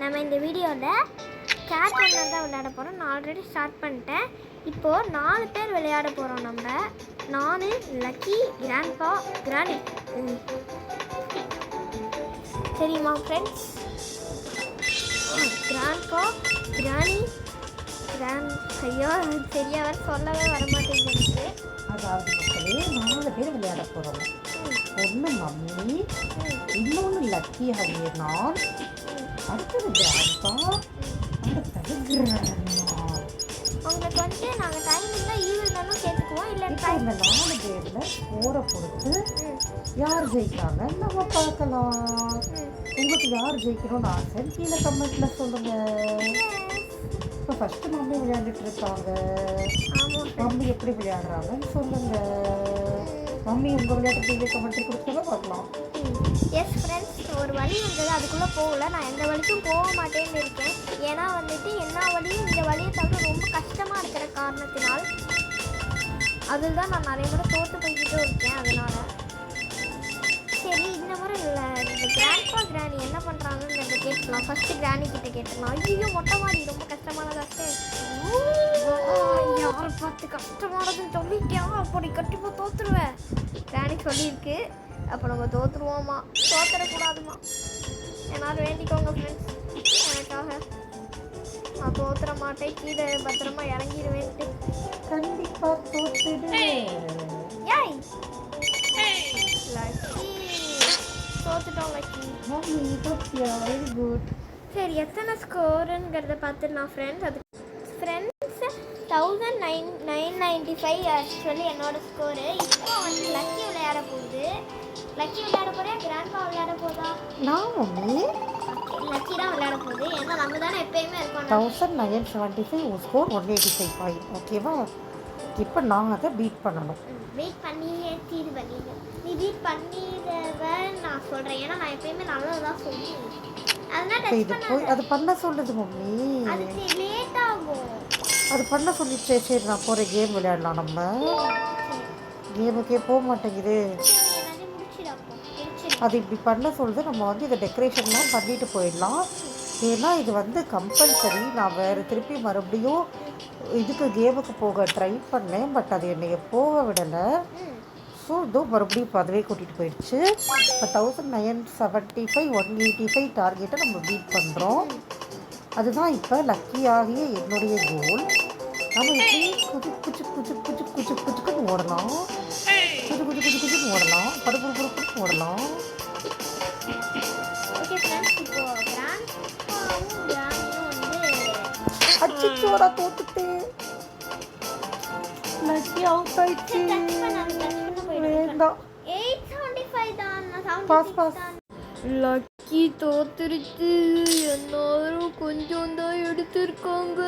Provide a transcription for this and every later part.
நம்ம இந்த வீடியோவில் கேட் தான் விளையாட போகிறோம் நான் ஆல்ரெடி ஸ்டார்ட் பண்ணிட்டேன். இப்போது நாலு பேர் விளையாட போகிறோம் நம்ம. நான் லக்கி கிராண்ட்பா கிராணி ம். தெரியுமா ஃப்ரெண்ட்ஸ் கிராண்ட்பா கிராணி கிராண்ட் ஐயோ சரியா வர சொல்லவே வர மாட்டேங்குது அதாவது மக்களே நாலு பேர் விளையாட போகிறோம் ஒன்று மம்மி இன்னொன்று லக்கி ஆகிய நான் அடுத்தது உங்களுக்கு வந்துட்டு நாங்கள் டைம் இருந்தால் தானும் சேர்த்துக்குவோம். இல்லை டைம் இந்த நாலு பேரில் ஸ்கோரை பொறுத்து யார் ஜெயிக்கிறாங்கன்னு நம்ம பார்க்கலாம். உங்களுக்கு யார் ஜெயிக்கணும்னு ஆசை கீழே கமெண்ட்டில் சொல்லுங்கள் இப்போ ஃபஸ்ட்டு மம்மி விளையாண்டுட்டு இருக்காங்க. மம்மி எப்படி விளையாடுறாங்கன்னு சொல்லுங்கள் மம்மி உங்கள் விளையாட்டு கீழே கமெண்ட் கொடுத்தா பார்க்கலாம். எஸ் ஃப்ரெண்ட்ஸ் ஒரு வழி இருந்தது அதுக்குள்ளே போகல. நான் எந்த வழிக்கும் போக மாட்டேன்னு இருக்கேன். ஏன்னா வந்துட்டு எல்லா வழியும் இந்த வழியை தவிர ரொம்ப கஷ்டமாக இருக்கிற காரணத்தினால் அதில் தான் நான் நிறைய முறை தோற்று போய்கிட்டும் இருக்கேன் அதனால். சரி இந்த முறை இல்லை இந்த கிராண்ட்பா கிராணி என்ன பண்ணுறாங்கன்னு கேட்கலாம். ஃபஸ்ட்டு கிராணி கிட்ட கேட்டுக்கலாம். ஐயோ மொட்டை மாடி ரொம்ப கஷ்டமானதாச்சே யாரை பார்த்து கஷ்டமானதுன்னு சொல்லிட்டியா அப்படி கண்டிப்பாக தோற்றுருவேன் கிராணி சொல்லியிருக்கு. அப்போ நம்ம தோத்துருவோமா தோத்துறக்கூடாதுமா எல்லாரும் வேண்டிக்கோங்க ஃப்ரெண்ட்ஸ் எனக்காக. நான் தோத்துற மாட்டேன். கீழே பத்திரமா இறங்கிடுவேன்ட்டு கண்டிப்பாக தோத்துடு. ஏய். லக்கி. தோத்துட்டோம் சரி எத்தனை ஸ்கோருங்கிறத பார்த்துடலாம் ஃப்ரெண்ட்ஸ் அது friends thousand nine nine ninety five actually என்னோட ஸ்கோரு இப்போ வந்து லக்கி விளையாட போகுது. லக்கி விளையாட போறியா? கிராண்ட்பா விளையாட போதா? நான் லக்கி தான் விளையாட போகுது. ஏன்னா நம்ம தானே எப்பயுமே இருக்கோம் thousand nine seventy five score one eighty five five ஓகேவா இப்போ நான் அதை பீட் பண்ணணும். வெயிட் பண்ணி தீது பண்ணிடு நீ பீட் பண்ணிடுவேன்னு நான் சொல்கிறேன் ஏன்னா நான் எப்பயுமே நல்லது தான் சொல்லுவேன் டச் இது போய் அது பண்ண சொல்லுது மம்மி. அதுக்கு லேட் ஆகும். அது பண்ண சொல்லிச்சே சரி நான் போகிற கேம் விளையாடலாம் நம்ம. கேமுக்கே போக மாட்டேங்குது. அது இப்படி பண்ண சொல்லுது நம்ம வந்து இதை டெக்கரேஷன்லாம் பண்ணிட்டு போயிடலாம். ஏன்னா இது வந்து கம்பல்சரி நான் வேறு திருப்பி மறுபடியும் இதுக்கு கேமுக்கு போக ட்ரை பண்ணேன். பட் அது என்னைய போக விடலை. ஸோ இதோ மறுபடியும் இப்போ அதுவே கூட்டிகிட்டு போயிடுச்சு. இப்போ thousand nine seventy five one eighty five டார்கெட்டை நம்ம பீட் பண்ணுறோம் அதுதான் இப்போ லக்கி ஆகிய என்னுடைய கோல் நம்ம எப்படி குச்சு குச்சு குச்சு குச்சு குச்சு குச்சுக்குன்னு ஓடலாம். குச்சு குச்சு குச்சுன்னு ஓடலாம். படுப்பு படுப்புன்னு ஓடலாம். ஓகே ஃப்ரெண்ட்ஸ் இப்போ கிராண்ட்பாவும் கிராண்டியும் வந்து அச்சிச்சோடா தோத்துட்டு. லக்கி அவுட் ஆயிடுச்சு வேண்டாம். பாஸ் பாஸ் லக்கி தோத்துருச்சு. எல்லாரும் கொஞ்சம் தான் எடுத்திருக்காங்க.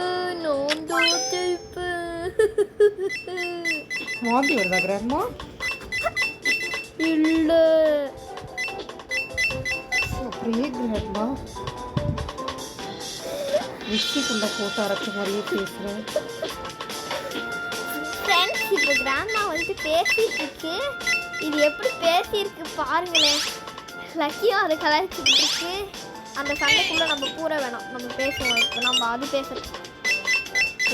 நான் ஜெயிப்பேன். வாந்தி வருதா கிராண்ட்மா இல்லை. அப்படியே கிராண்ட்மா மிக்சிக்குள்ளே போட்டு அரைச்ச மாதிரியே பேசுகிறேன் ஃப்ரெண்ட்ஸ் இப்போ கிராண்ட்மா வந்து இருக்கு இது எப்படி பேசியிருக்கு பாருங்களேன். லக்கியும் அதை கலாய்ச்சிட்டு இருக்கு அந்த சண்டைக்குள்ள நம்ம கூற வேணாம். நம்ம பேசுவோம். இப்போ நம்ம அது பேசலாம்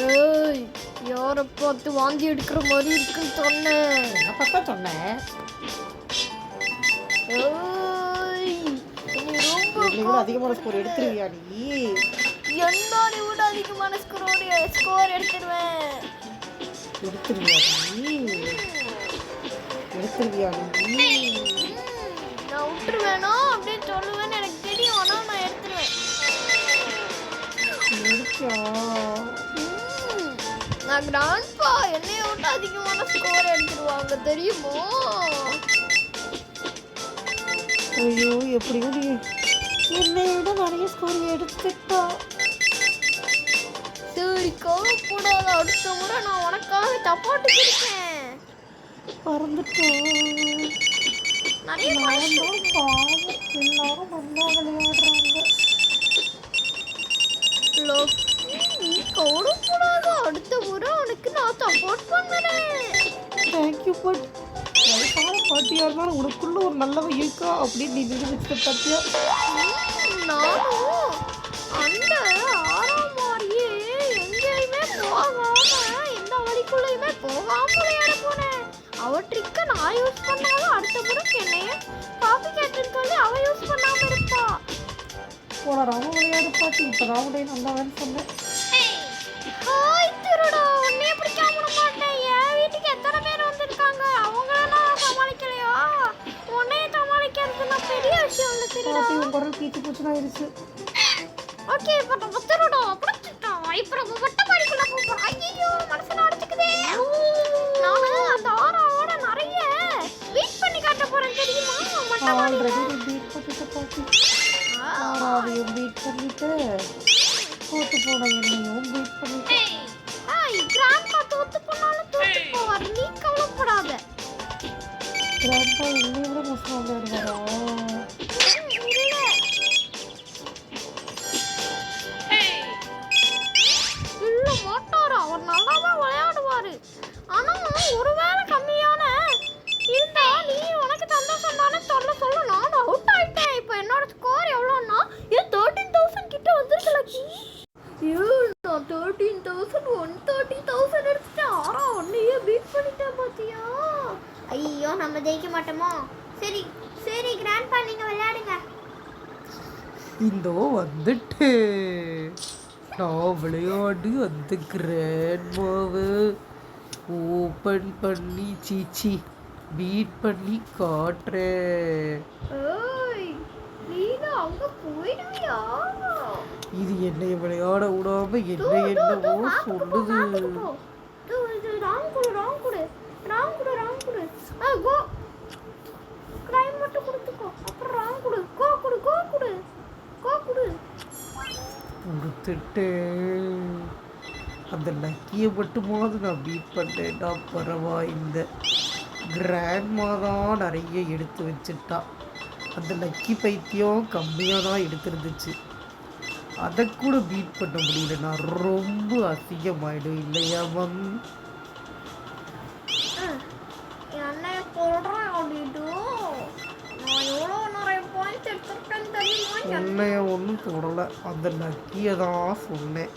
ஏய் யாரை பார்த்து வாந்தி எடுக்கிற மாதிரி இருக்குன்னு சொன்னேன். பார்த்தா சொன்னேன். அதிகமான ஸ்கோர் எடுத்துருவியா நீ? என்னோட விட அதிகமான ஸ்கோர் ஸ்கோர் எடுத்துடுவேன் எடுத்துருவியா நீ? எடுத்துருவியா நீ? நான் விட்டுருவேனோ அப்படின்னு சொல்லுவேன்னு எனக்கு தெரியும். ஆனால் நான் எடுத்துருவேன். நான் கிராண்ட்பா என்னைய விட்டு அதிகமான ஸ்கோர் எடுத்துருவாங்க தெரியுமோ? ஐயோ எப்படியோ நீ என்னை விட நிறைய ஸ்கோர் எடுத்துட்டா. சரி கோவப்படாத அடுத்த முறை நான் உனக்காக தப்பாட்டு இருக்கேன் பறந்துட்டா நிறைய பாவம் எல்லாரும் நல்லா விளையாடுறாங்க. நீ கவலைப்படாத. அடுத்த முறை உனக்கு நான் சப்போர்ட் பண்ணுறேன். தேங்க்யூ பட் பாட்டியாக இருந்தாலும் உனக்குள்ளே ஒரு நல்லவ இருக்கா அப்படின்னு நீ நிரூபிச்ச பார்த்தியா நானும் அந்த ஆறாம் மாதிரியே எங்கேயுமே போகாமல் எந்த வழிக்குள்ளேயுமே நான் யூஸ் பண்ணாலும் அடுத்த முறைக்கு என்னைய ராம விளையாடு பாட்டி. இப்போ ராமுடைய நல்லவன் சொன்னேன். குரல் கீச்சு பூச்சுன்னு ஆயிடுச்சு ஓகே இப்போ நம்ம திருடா பிடிச்சிட்டோம் இப்போ நம்ம மொட்டை மாடிக்குள்ள போகிறோம் ஐயோ மனசு அடிச்சுக்குதே நானு அந்த ஆறாவோட நிறைய வெயிட் பண்ணி காட்ட போறேன் தெரியுமா? மொட்டை மாடியில. ஆல்ரெடி பீட் பண்ணிட்ட பாட்டி. ஆறாவையும் பீட் பண்ணிட்டு என்னையும் பீட் பண்ணிட்டு. கிராண்ட்பா தோத்து போனாலும் தோத்து போவார். நீ கவலைப்படாத. கிராண்ட்பா என்னை விட மோசமாக விளையாடுவாரா இந்தோ வந்துட்டு. நான் விளையாடு அந்த கிராண்ட்மாவை ஓப்பன் பண்ணி சீச்சி பீட் பண்ணி காட்டுறேன். இது என்னை விளையாட விடாம என்ன என்னவோ சொல்லுது. ராங் குடு ராங் குடு. ராங் குடு ராங் குடு ஆ கோ கிரைம் மட்டும் கொடுத்துக்கோ அப்புறம் ராங் குடு கோ குடு கோ குடு கோ குடு திட்டு அந்த லக்கியை மட்டுமாவது நான் பீட் பண்ணேன்டா பரவாயில்லை. கிராண்ட்மா தான் நிறைய எடுத்து வச்சுட்டா. அந்த லக்கி பைத்தியம் கம்மியாக தான் எடுத்துருந்துச்சு. அதை கூட பீட் பண்ண முடியல நான் ரொம்ப அசிங்கமாயிடும் இல்லையா மம்? உன்னைய ஒன்றும் தொடலை. அந்த லக்கியை தான் சொன்னேன்.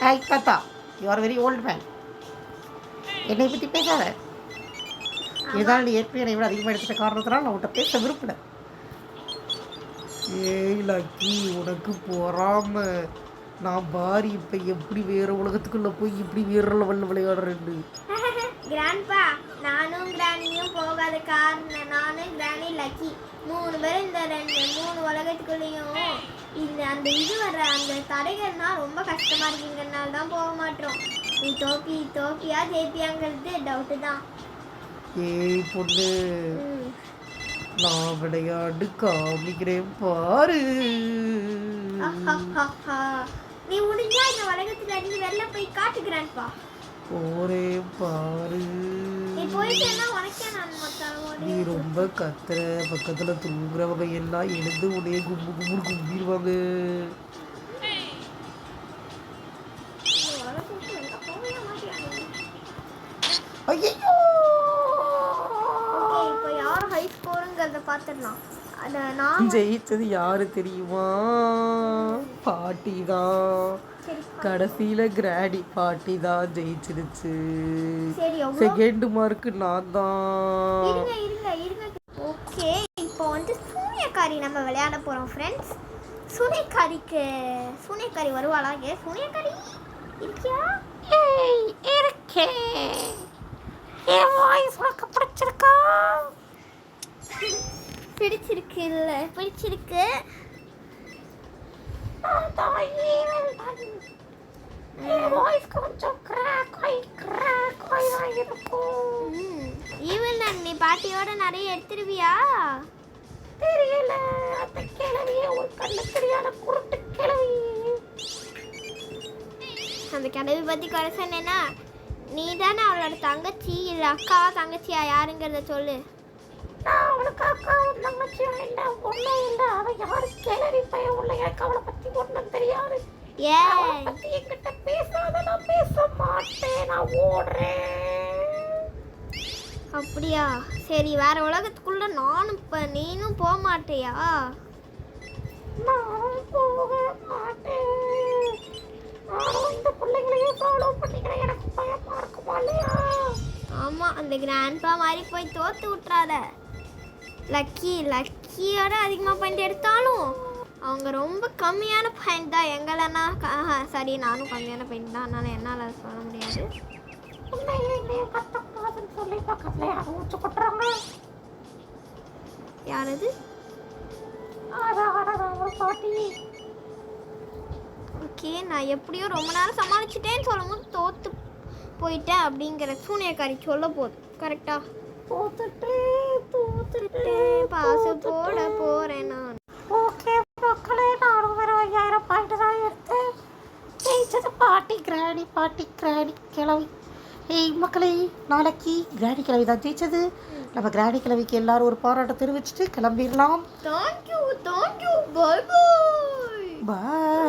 ஹாய் தாத்தா you are very old man என்னை பற்றி பேசாத. இதான் நீ ஏற்கனவே என்னை விட அதிகமாக எடுத்துட்ட காரணத்தினால நான் உன்கிட்ட பேச விரும்பல. ஏய் லக்கி உனக்கு பொறாம. நான் பாரி இப்போ எப்படி வேற உலகத்துக்குள்ளே போய் இப்படி வேற லெவலில் விளையாடுறேன்னு. கிராண்ட்பா நானும் கிராணியும் போகாத காரணம் நானும் கிராணி லக்கி மூணு பேரும் இந்த ரெண்டு மூணு உலகத்துக்குள்ளேயும் இந்த அந்த இது வர்ற அந்த தடைகள்னா ரொம்ப கஷ்டமா இருக்குங்கிறனால தான் போக மாட்டோம். நீ தோப்பி தோப்பியா ஜெயிப்பியாங்கிறது டவுட்டு தான். ஏய் பொண்ணு. நான் விளையாடு காமிக்கிறேன் பாரு. நீ முடிஞ்சா இந்த உலகத்துல இருந்து வெளில போய் காட்டு கிராண்ட்பா போரே பாரு. நீ ரொம்ப கத்துற. பக்கத்துல தூங்குறவங்க எல்லாம் எழுந்து உடனே கும்பு கும்புன்னு கும்பிடுவாங்க. ஐயோ இப்போ யார் ஹை ஸ்கோருங்கிறத பார்த்துடலாம் நான் ஜெயிச்சது யாரு தெரியுமா? பாட்டி. தான் கடைசியில கிராடி பாட்டி தான் ஜெயிச்சிருச்சு செகண்ட் மார்க் நான் தான் ஓகே இப்போ வந்து சூனியக்காரி நம்ம விளையாட போகிறோம் ஃப்ரெண்ட்ஸ் சூனியக்காரிக்கு சூனியக்காரி வருவாளா ஏ சூனியக்காரி இருக்கியா? ஏய் இருக்கேன் என் வாய்ஸ் உனக்கு பிடிச்சிருக்கா? பிடிச்சிருக்கு. இல்லை பிடிச்சிருக்கு ஈவன் நான் நீ பாட்டியோட நிறைய எடுத்துருவியா? தெரியல. அந்த கிழவியே ஒரு கண்ணு தெரியாத குருட்டு கிழவி. அந்த கிழவி பத்தி குறை சொன்னேன்னா நீ தானே அவளோட தங்கச்சி இல்ல அக்கா தங்கச்சியா யாருங்கிறத சொல்லு. தங்கச்சியும் இல்லை ஒன்றும் இல்லை. அவள் யாரு? கிளறி பையன் உள்ள எனக்கு அவளை பற்றி ஒன்றும் தெரியாது. ஏன் பற்றி என்கிட்ட பேசாத நான் பேச மாட்டேன். நான் ஓடுறேன். அப்படியா? சரி வேற உலகத்துக்குள்ள நானும் இப்போ நீனும் போக மாட்டியா? நான் போக மாட்டேன். நானும் இந்த பிள்ளைங்களையே ஃபாலோ பண்ணிக்கிறேன் எனக்கு பயமா இருக்குமா இல்லையா? ஆமா அந்த கிராண்ட்பா மாதிரி போய் தோத்து விட்றாத லக்கி லக்கியோட அதிகமாக பாயிண்ட் எடுத்தாலும் அவங்க ரொம்ப கம்மியான பாயிண்ட் தான். எங்களன்னா சரி நானும் கம்மியான பாயிண்ட் தான். அதனால என்னால் சொல்ல முடியாது. யாரது? ஓகே நான் எப்படியோ ரொம்ப நேரம் சமாளிச்சிட்டேன்னு சொல்லும் போது தோத்து போயிட்டேன் அப்படிங்கிற சூனியக்காரி சொல்ல போகுது. கரெக்டா தோத்துட்டு பாச போட போறேன் நான். ஓகே மக்களே நானும் வெறும் ஐயாயிரம் பாயிண்ட் தான் எடுத்தேன். ஜெயிச்சது பாட்டி கிராணி பாட்டி கிராணி கிளவி ஏய் மக்களே நாளைக்கு கிராணி கிளவி தான் ஜெயிச்சது. நம்ம கிராணி கிளவிக்கு எல்லாரும் ஒரு பாராட்டை தெரிவிச்சுட்டு கிளம்பிடலாம். Thank you thank you bye bye bye